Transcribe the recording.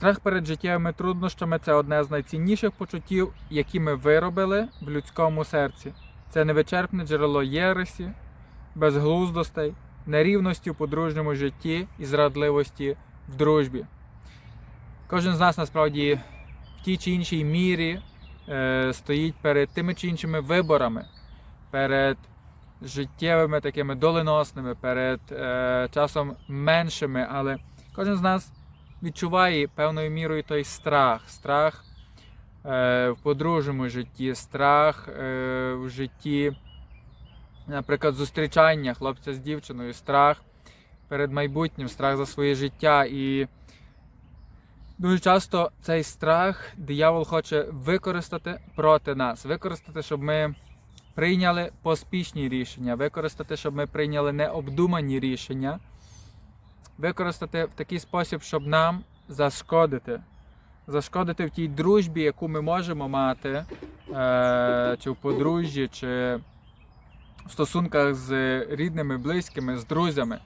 Страх перед життєвими труднощами це одне з найцінніших почуттів, які ми виробили в людському серці. Це невичерпне джерело єресі, безглуздостей, нерівності у подружньому житті і зрадливості в дружбі. Кожен з нас насправді в тій чи іншій мірі е, стоїть перед тими чи іншими виборами, перед життєвими такими доленосними, перед е, часом меншими, але кожен з нас відчуває певною мірою той страх, страх е, в подружньому житті, страх е, в житті, наприклад, зустрічання хлопця з дівчиною, страх перед майбутнім, страх за своє життя. І дуже часто цей страх диявол хоче використати проти нас, використати, щоб ми прийняли поспішні рішення, використати, щоб ми прийняли необдумані рішення, використати в такий спосіб, щоб нам зашкодити. Зашкодити в тій дружбі, яку ми можемо мати, е, чи в подружжі, чи в стосунках з рідними, близькими, з друзями.